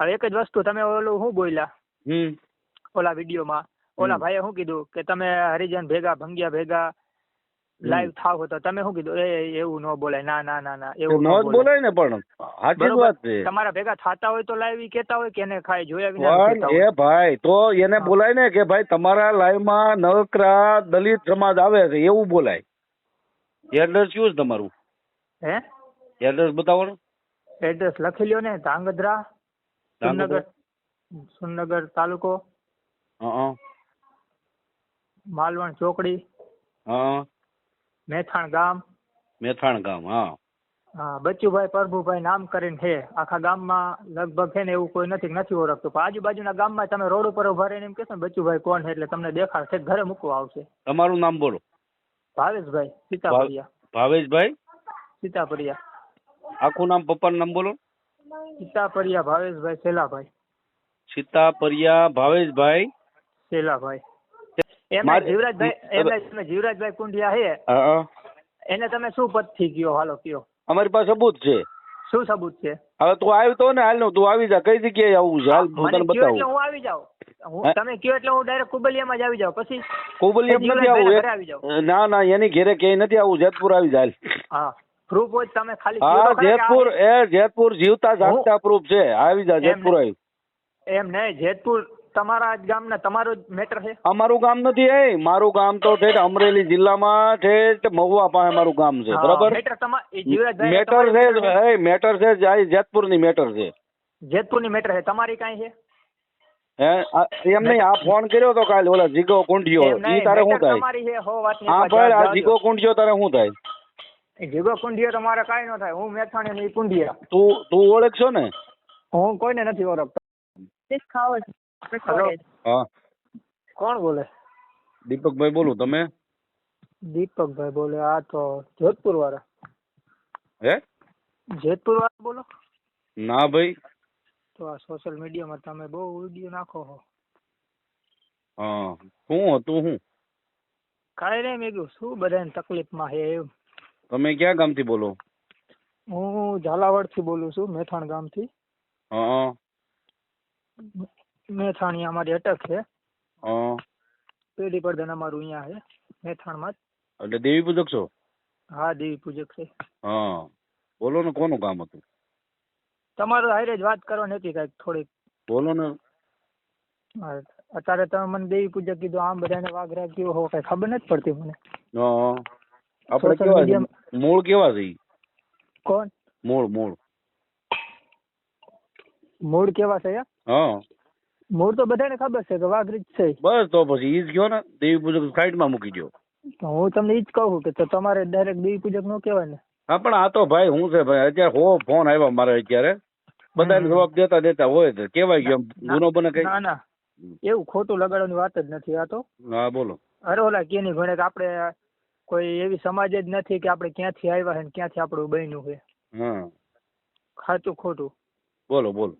હવે એક જ વસ્તુ તમે ઓલું શું બોલ્યા? હમ. ઓલા વિડીયોમાં. ઓલા ભાઈએ શું કીધું? કે તમે હરિજન ભેગા ભંગ્યા ભેગા લાઈવ થાવ તો તમે શું કીધું? એ એવું ન બોલાય. ના ના ના ના એવું ન બોલાય. ને પણ. સાચી વાત છે. તમારા ભેગા થાતા હોય તો લાઈવ ઈ કહેતા હોય કે એને ખાય જોયા વિના એ ભાઈ તો એને બોલાય ને કે ભાઈ તમારા લાઈવમાં નવકરા દલિત સમાજ આવે છે એવું બોલાય. એડ્રેસ કયું છે તમારું? હે? એડ્રેસ બતાવો ને. એડ્રેસ લખી લ્યો ને ધાંગધ્રા સુરનગર? સુરનગર તાલુકો? હા માલવણ ચોકડી? હા મેથાણ ગામ? મેથાણ ગામ હા. હા બચ્ચુભાઈ પ્રભુભાઈ નામ કરીને છે. આખા ગામમાં લગભગ છે ને એવું કોઈ નથી નથી ઓળખતું. પણ આજુબાજુના ગામમાં તમે રોડ ઉપર ઊભા રહીને એમ કહેશો ને બચ્ચુભાઈ કોણ છે? એટલે તમને દેખાડશે ઘરે મૂકવા આવશે. તમારું નામ બોલો. ભાવેશભાઈ સીતાપરિયા. ભાવેશભાઈ? સીતાપરિયા. આખું નામ પપ્પાનું નામ બોલો. સીતાપરિયા ભાવેશભાઈ સેલાભાઈ. સીતાપરિયા ભાવેશભાઈ? સેલાભાઈ. એમને જીવરાજભાઈ એમને જીવરાજભાઈ કુંડિયા છે એને તમે શું પદથી ગયો હાલો કયો. અમારી પાસે સબૂત છે. શું સબૂત છે? હવે તું આવ્યો તો ને હાલનું તું આવી જા. કઈ જગ્યાએ આવું છે? હાલ હું તને બતાવું. હું આવી જાઉં. તમે કયો એટલે હું ડાયરેક્ટ કુબલિયામાં જ આવી જાઉં. પછી કોબલિયમ નથી આવું. ના ના એની ઘેરે ક્યાંય નથી આવું. જેતપુર આવી જાય હા. પ્રૂફ હોય તમે ખાલી હા જેતપુર એ જેતપુર જીવતા જાગતા પ્રૂફ છે. આવી જા જેતપુર આવી. એમ નહીં જેતપુર તમારા જ ગામના તમારો જ મેટર છે? અમારું ગામ નથી એ મારું ગામ તો છે અમરેલી જિલ્લામાં છે મહુવા પાસે મારું ગામ છે બરાબર? મેટર છે એ મેટર છે જેતપુરની મેટર છે જેતપુરની મેટર છે. તમારી કઈ છે? હે એમ નહીં આ ફોન કર્યો તો કાલે ઓલા જીગો એમ ઈ તારે શું થાય? હો ભાઈ આ જીગો કુંઢિયો તારે શું થાય? જીગો કુંડિયો તો મારે કાંઈ ન થાય. હું મેથાણી ની કુંડિયા તું તું ઓળખશો ને? હું કોઈને નથી ઓળખતો. This call is recorded. હા. કોણ બોલે? દીપકભાઈ બોલું તમે? દીપકભાઈ બોલે આ તો જોધપુર વાળા હે? જેતપુર વાળા બોલો? ના ભાઈ. તો આ સોશિયલ મીડિયામાં તમે બહુ વીડિયો નાખો છો હા. શું હતું શું કાંઈ નહીં મેં કીધું શું બધાને તકલીફમાં છે એમ. તમે ક્યાં ગામથી બોલો? હું ઝાલાવાડથી બોલું છું મેથાણ ગામથી. હા મેથાણી અમારી અટક છે. હા. પેઢી પડધન અમારું અહીંયા છે મેથાણમાં જ. એટલે દેવી પૂજક છો? હા દેવી પૂજક છે. હા. બોલો ને કોનું કામ હતું? તમારો હારે જ વાત કરવાની હતી કાંઈક થોડીક. બોલો ને. હા, અત્યારે તમે મને દેવી પૂજક કીધું આમ બધાને વાઘરા કયો હો કઈ ખબર નથી પડતી મને. હા. આપણે કેવા છે મૂળ કેવા છે કોણ? મૂળ મૂળ. મૂળ કેવા છે હા. મૂળ તો બધાને ખબર છે કે વાઘરી છે. બસ તો પછી ઈ જ કયો ને દેવી પૂજક સાઈડમાં મૂકી દો હું તમને ઈ જ કહું કે તો તમારે ડાયરેક્ટ દેવી પૂજક નો કહેવાય ને. હા પણ આ તો ભાઈ હું છે ભાઈ અત્યારે હો ફોન આવ્યા મારે અત્યારે. બધાને જવાબ દેતા દેતા હોય તો કેવાય ગયો ગુનો બને કઈ. ના ના. એવું ખોટું લગાડવાની વાત જ નથી આ તો. હા બોલો. અરે ઓલા કેની ભણે કે આપણે કોઈ એવી સમાજ જ નથી કે આપણે ક્યાંથી આવ્યા છે ને ક્યાંથી આપણું બન્યું છે ખાતું ખોટું. બોલો બોલો.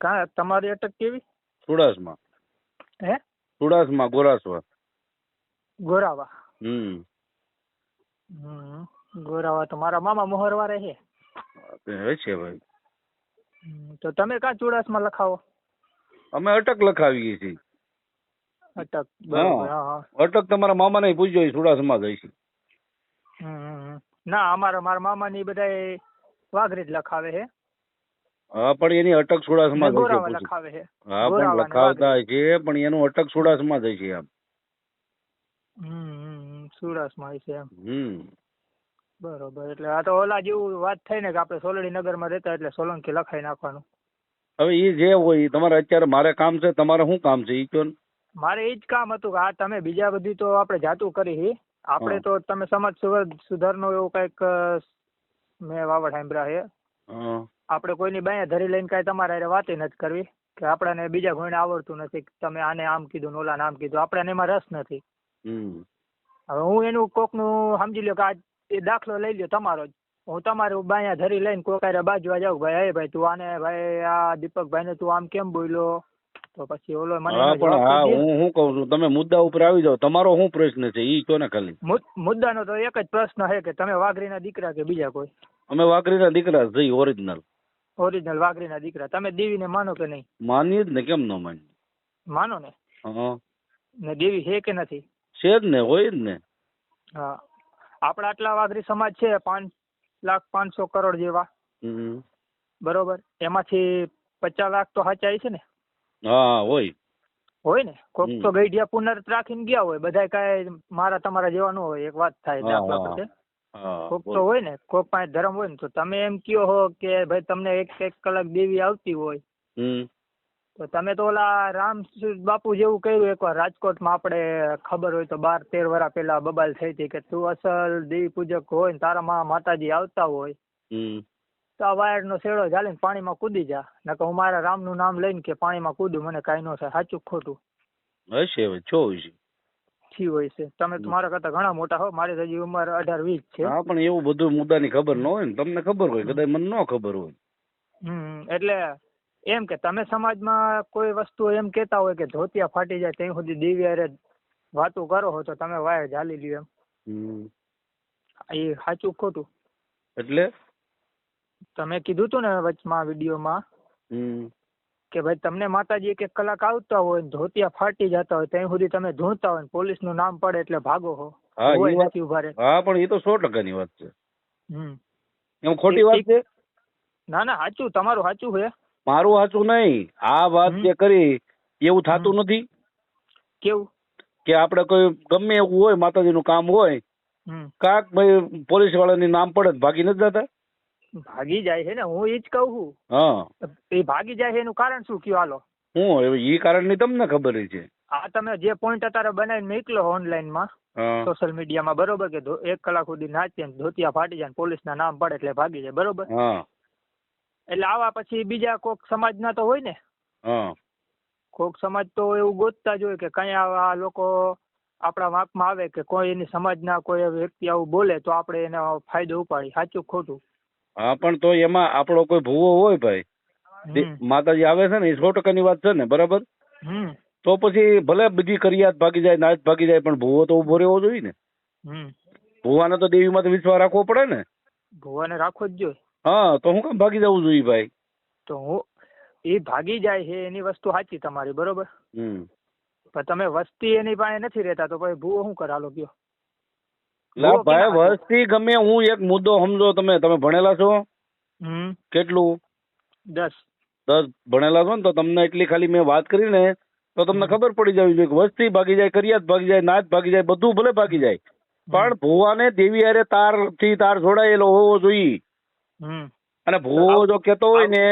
કા તમારી અટક કેવી? સુડાસમાં. હે? સુડાસમાં ગોરાસવા. ગોરાવા. હમ. ગોરાવા તો મારા મામા મોહરવા રહે. છે ભાઈ. તો તમે કાં ચુડાસમાં લખાવો? અમે અટક લખાવીએ છીએ. અટક બરાબર હા હા. અટક તમારા મામાને પૂછજો એ સુડાસમાં જાય છે હમ. ના અમારા મારા મામા ની બધા વાઘરી જ લખાવે છે હા પણ એની અટક સુડાસમાં ને જાય છે લખાવે છે હા પણ લખાવતા છે પણ એનું અટક સુડાસમાં જાય છે આમ. હમ, હમ. છે એમ. હમ. બરોબર એટલે આ તો ઓલા જેવું વાત થઈ ને કે આપણે સોલડી નગરમાં રહેતા એટલે સોલંકી લખાઈ નાખવાનું. હવે એ જે હોય ઈ તમારે અત્યારે મારે કામ છે તમારે શું કામ છે ઈ કયો ને? મારે એ જ કામ હતું કે આ તમે બીજા બધી તો આપણે જાતું કરી હી. આપણે તો તમે સમાજ સુધાર- સુધારનો એવું કંઈક મેં વાવડ સાંભળ્યા છે હા. આપણે કોઈની બાયા ધરી લઈને કાંઈ તમારે વાત વાતે નથી કરવી કે આપણને બીજા કોઈને આવડતું નથી તમે આને આમ કીધું ને ઓલાને આમ કીધું આપણને એમાં રસ નથી. હવે હું એનું કોકનું સમજી લ્યો કે આ એ દાખલો લઈ લ્યો તમારો જ. હું તમારું બાયા ધરી લઈને કોકારે બાજવા જાઉં ભાઈ હે ભાઈ તું આને ભાઈ આ દીપકભાઈને તું આમ કેમ બોલ્યો? તો પછી ઓલો મને હા પણ હા હું શું કઉ છું તમે મુદ્દા ઉપર આવી જાઓ. તમારો શું પ્રશ્ન છે? ઈ કહો ને ખાલી. મુદ- મુદ્દાનો તો એક જ પ્રશ્ન છે કે તમે વાઘરીના દીકરા કે બીજા કોઈ? અમે વાઘરીના દીકરા જઈ ઓરિજિનલ ઓરિજિનલ વાઘરીના દીકરા. તમે દેવીને માનો કે નહીં? માનીએ જ ને કેમ ન માની માનો ને. હા. ને દેવી છે કે નથી? છે જ ને હોય જ ને. હા. આપણા આટલા વાઘરી સમાજ છે પાંચ લાખ પાંચસો કરોડ જેવા. બરોબર? એમાંથી પચાસ લાખ તો સાચા છે ને. હા હોય. હોય ને કોક તો ગઈઢિયા પુનર્ત રાખીને ગયા હોય. બધા કાંઈ મારા તમારા જેવા ન હોય એક વાત થાય દાખલા હા. કોક તો હોય. ને કોક પાસે ધર્મ હોય ને તો તમે એમ કયો હો કે ભાઈ તમને એક એક કલાક દેવી આવતી હોય. તો તમે તો ઓલા રામ બાપુ જેવું કર્યું એકવાર. રાજકોટમાં આપણે ખબર હોય તો બાર તેર વર્ષ પહેલા બબાલ થઈ હતી કે તું અસલ દેવી પૂજક હોય ને તારા માં માતાજી આવતા હોય. તો આ વાયરનો છેડો ઝાલીને પાણીમાં કૂદી જા. નકર હું મારા રામનું નામ લઈને કે પાણીમાં કૂદું મને કાંઈ ન થાય. સાચું ખોટું? હશે હવે છો હશે. થી હોય છે. તમે તો મારા કરતા ઘણા મોટા હો. મારી હજી ઉંમર અઢાર વીસ છે. હા પણ એવું બધું મુદ્દાની ખબર ન હોય ને. તમને ખબર હોય કદાચ મને ન ખબર હોય. હમ એટલે એમ કે તમે સમાજમાં કોઈ વસ્તુ એમ કેતા હોય કે ધોતિયા ફાટી જાય ત્યાં સુધી દિવ્યારે વાતો કરો હો તો તમે વાયર ઝાલી લ્યો એમ. હમ. એ સાચું ખોટું? એટલે? તમે કીધું તું ને વચમાં વિડીયોમાં કે ભાઈ તમને માતાજી એક એક કલાક આવતા હોય ને ધોતિયા ફાટી જતા હોય ત્યાં સુધી તમે ધૂણતા હોય ને પોલીસનું નામ પડે એટલે ભાગો હો. હા એ હોય વાત નથી ઊભા રહે હા પણ એ તો સો ટકાની વાત છે. એમ ખોટી વાત છે? ના ના સાચું તમારું સાચું છે. મારું સાચું નહીં. આ વાત. જે કરી એવું થતું નથી? કેવું? કે આપણે કોઈ ગમે એવું હોય માતાજીનું કામ હોય કાક ભાઈ પોલીસ વાળાની નામ પડે ભાગી નથી જતા? ભાગી જાય છે ને હું એ જ કહું છું. હા. એ ભાગી જાય છે એનું કારણ શું? કયો હાલો. હું? હવે ઈ કારણની તમને ખબર છે. આ તમે જે પોઈન્ટ અત્યારે બનાવીને મોકલો ઓનલાઈનમાં સોશિયલ મીડિયામાં બરોબર કે એક કલાક સુધી નાચીએ ધોતિયા ફાટી જાય પોલીસ ના નામ પડે એટલે ભાગી જાય બરોબર? એટલે આવા પછી બીજા કોક સમાજ ના તો હોય ને? કોક સમાજ તો એવું ગોતતા જ હોય કે કઈ આવા લોકો આપણા વાંકમાં આવે કે કોઈ એની સમાજના કોઈ વ્યક્તિ આવું બોલે તો આપણે એનો ફાયદો ઉપાડી સાચું ખોટું? હા પણ તો એમાં આપણો કોઈ ભૂવો હોય ભાઈ. માતાજી આવે છે ને એ સો ટકાની વાત છે ને બરાબર? તો પછી ભલે બધી કરિયાત ભાગી જાય નાચ ભાગી જાય પણ ભૂવો તો ઊભો રહેવો જોઈએ ને. ભૂવાને તો દેવીમાં તો વિશ્વાસ રાખવો પડે ને. ભૂવાને રાખવો જ જોઈએ. હા તો હું કેમ ભાગી જવું જોઈએ ભાઈ? તો હું એ ભાગી જાય છે એની વસ્તુ સાચી તમારી બરોબર? પણ તમે વસ્તી એની પાસે નથી રહેતા તો પછી ભૂવો શું કરાલો કયો? ભૂવો ભાઈ વર્ષથી વસ્તી ગમે હું એક મુદ્દો સમજો તમે. તમે ભણેલા છો? કેટલું? દસ. દસ ભણેલા છો ને તો તમને એટલી ખાલી મેં વાત કરી ને તો તમને ખબર પડી જવી જોઈએ કે વસ્તી ભાગી જાય કરિયાત ભાગી જાય નાચ ભાગી જાય બધું ભલે ભાગી જાય. પણ ભુવાને દેવી હારે તારથી તાર જોડાયેલો હોવો જોઈએ. અને ભુવો જો કેતો હોય ને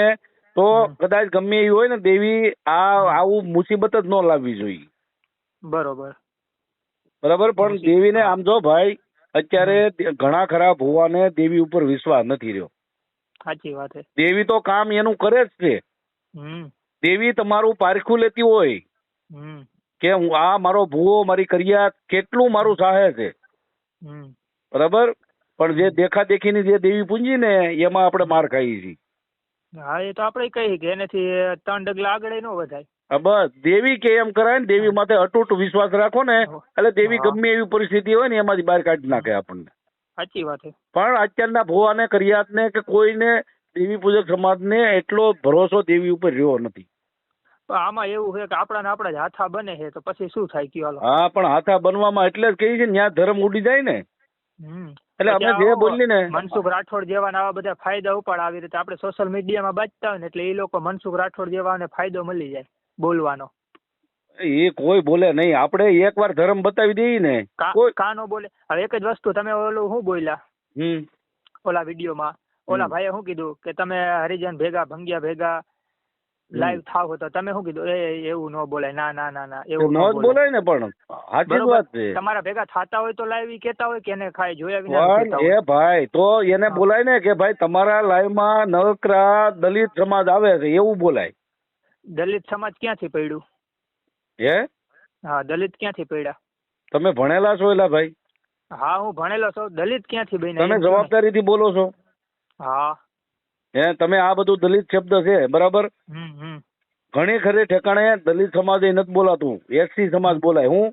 તો કદાચ ગમે એવી હોય ને દેવી આ આવું મુસીબત જ ન લાવવી જોઈએ. બરોબર. બરાબર? પણ દેવીને આમ જો ભાઈ અત્યારે ઘણા ખરા ભુવાને દેવી ઉપર વિશ્વાસ નથી રહ્યો. સાચી વાત છે. દેવી તો કામ એનું કરે જ છે. દેવી તમારું પારખું લેતી હોય. કે હું આ મારો ભૂવો મારી કરિયાત કેટલું મારું સહાય છે. હમ. બરાબર? પણ જે દેખા દેખીની જે દેવી પૂંજી ને એમાં આપણે માર ખાઈએ છીએ. હા એ તો આપણે કહીએ કે એનાથી ત્રણ ડગલા આગળ ન વધાય. બસ. દેવી કે એમ કરાય ને દેવી માથે અટૂટ વિશ્વાસ રાખો ને એટલે દેવી. ગમે એવી પરિસ્થિતિ હોય ને એમાંથી બહાર કાઢી નાખે આપણને. સાચી વાત છે. પણ અત્યારના ભુવાને કરિયાતને કે કોઈને દેવી પૂજક સમાજને એટલો ભરોસો દેવી ઉપર રહ્યો નથી. આમાં એવું છે કે આપણા ને આપણા જ હાથા બને છે તો પછી શું થાય કયો હા પણ હાથા બનવામાં એટલે જ કહી છે ને ત્યાં ધર્મ ઉડી જાય ને. એટલે અમે જે બોલી બોલીએ ને મનસુખ રાઠોડ જેવાના આવા બધા ફાયદા ઉપાડ આવી રીતે આપણે સોશિયલ મીડિયામાં બાજતા હોય ને એટલે એ લોકો મનસુખ રાઠોડ જેવાને ફાયદો મળી જાય. બોલવાનો. એ કોઈ બોલે નહીં. આપણે એકવાર ધર્મ બતાવી દઈએ ને. કાનો બોલે? હવે એક જ વસ્તુ તમે ઓલું શું બોલ્યા? હમ. ઓલા વિડીયોમાં. ઓલા ભાઈએ શું કીધું? કે તમે હરિજન ભેગા ભંગ્યા ભેગા લાઈવ થાવ તો તમે શું કીધું? એ એવું ન બોલાય. ના ના ના ના એવું ન બોલાય. ને પણ. સાચી વાત છે. તમારા ભેગા થતા હોય તો લાઈવ કેતા હોય કે એને ખાય જોયા વિના એ ભાઈ તો એને બોલાય ને કે ભાઈ તમારા લાઈવમાં નવકરા દલિત સમાજ આવે છે એવું બોલાય. દલિત સમાજ ક્યાંથી પડ્યું? હે? હા દલિત ક્યાંથી પડ્યા? તમે ભણેલા છો એલા ભાઈ? હા હું ભણેલો છું. દલિત ક્યાંથી બન્યા? તમે. જવાબદારીથી બોલો છો. હા. હે તમે આ બધું દલિત શબ્દ છે બરાબર? ઘણી ખરી ઠેકાણે દલિત સમાજ નથી બોલાતું. એસસી સમાજ બોલાય હું?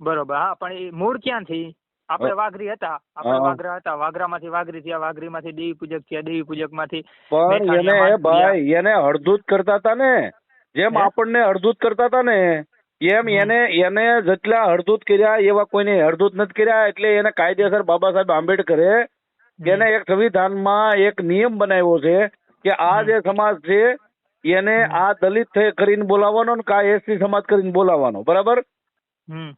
બરોબર હા પણ એ મૂળ ક્યાંથી? આપણે વાઘરી હતા. આપણે. વાઘરા હતા. વાઘરામાંથી વાઘરી થયા વાઘરીમાંથી દેવી પૂજક થયા દેવી પૂજકમાંથી પણ એને. ભાઈ એને હળદૂત કરતા હતા ને. જેમ આપણને હળદૂત કરતા હતા ને એમ એને એને જેટલા હળદૂત કર્યા એવા કોઈને હળદૂત નથી કર્યા એટલે એને કાયદેસર બાબા સાહેબ આંબેડકરે એને એક સંવિધાનમાં એક નિયમ બનાવ્યો છે કે આ જે સમાજ છે એને આ દલિત કરીને બોલાવવાનો ને કા એસસી સમાજ કરીને બોલાવવાનો બરાબર?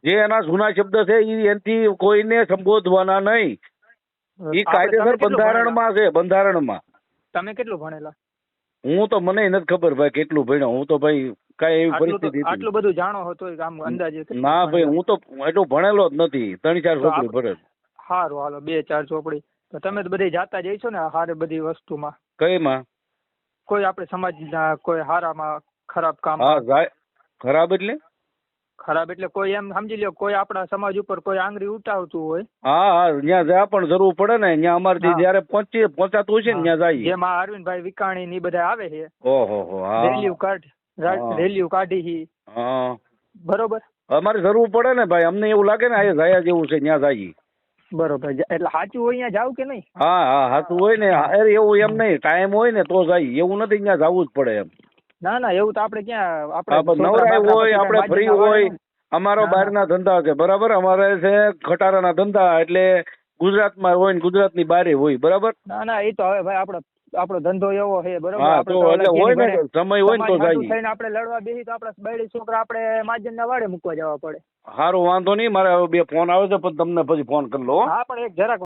જે એના જૂના શબ્દ છે એ એનથી કોઈને સંબોધવાના નહીં. એ કાયદેસર બંધારણમાં છે બંધારણમાં? તમે કેટલું ભણેલા? હું તો મને નથી ખબર ભાઈ કેટલું ભણ્યો. હું તો ભાઈ કઈ એવી પરિસ્થિતિ આટલું બધું જાણો હતો આમ અંદાજે ના ભાઈ હું તો એટલું ભણેલો જ નથી. ત્રણ ચાર તો ભરે સારું હાલો બે ચાર ચોપડી. તો તમે તો બધી જાતા છો ને હારે બધી વસ્તુમાં. કઈમાં? કોઈ આપણે સમાજના કોઈ હારામાં ખરાબ કામ હા ખરાબ એટલે? ખરાબ એટલે કોઈ એમ સમજી લ્યો કોઈ આપણા સમાજ ઉપર કોઈ આંગળી ઉઠાવતું હોય. હા હા ત્યાં જ્યાં પણ જરૂર પડે ને ત્યાં અમારથી જયારે પહોંચી પહોંચાતું હશે ને. ત્યાં જઈએ. જેમાં અરવિંદભાઈ વિકાણી ની બધા આવે છે. ઓહો હો રેલીઓ કાઢ રેલીઓ કાઢી હી. બરોબર? અમારે જરૂર પડે ને ભાઈ અમને એવું લાગે ને આ જાય જેવું છે ત્યાં જાય બરોબર એટલે સાચું હોય ત્યાં જાવ કે નહીં? હા હા સાચું હોય ને એવું એમ નહીં ટાઈમ હોય ને તો જાય એવું નથી ત્યાં જવું જ પડે એમ. ના ના એવું તો આપણે ક્યાં આપણે પણ નવરાય હોય આપણે ફ્રી હોય અમારો. બહારના ધંધા છે બરાબર? અમારે છે ખટારાના ધંધા એટલે ગુજરાતમાં હોય ને ગુજરાતની બારે હોય બરાબર? ના ના એ તો હવે ભાઈ આપણો આપણો ધંધો એવો છે બરાબર? આપણે તો તો એટલે હોય ને સમય હોય ને તો જાય થઈને આપણે લડવા બેસી તો આપણા બૈડી છોકરા આપણે માજનના વાડે મૂકવા જવા પડે. સારું વાંધો નહીં મારે હવે બે ફોન આવે છે પણ તમને પછી ફોન કરી લો. હા પણ એક જરાક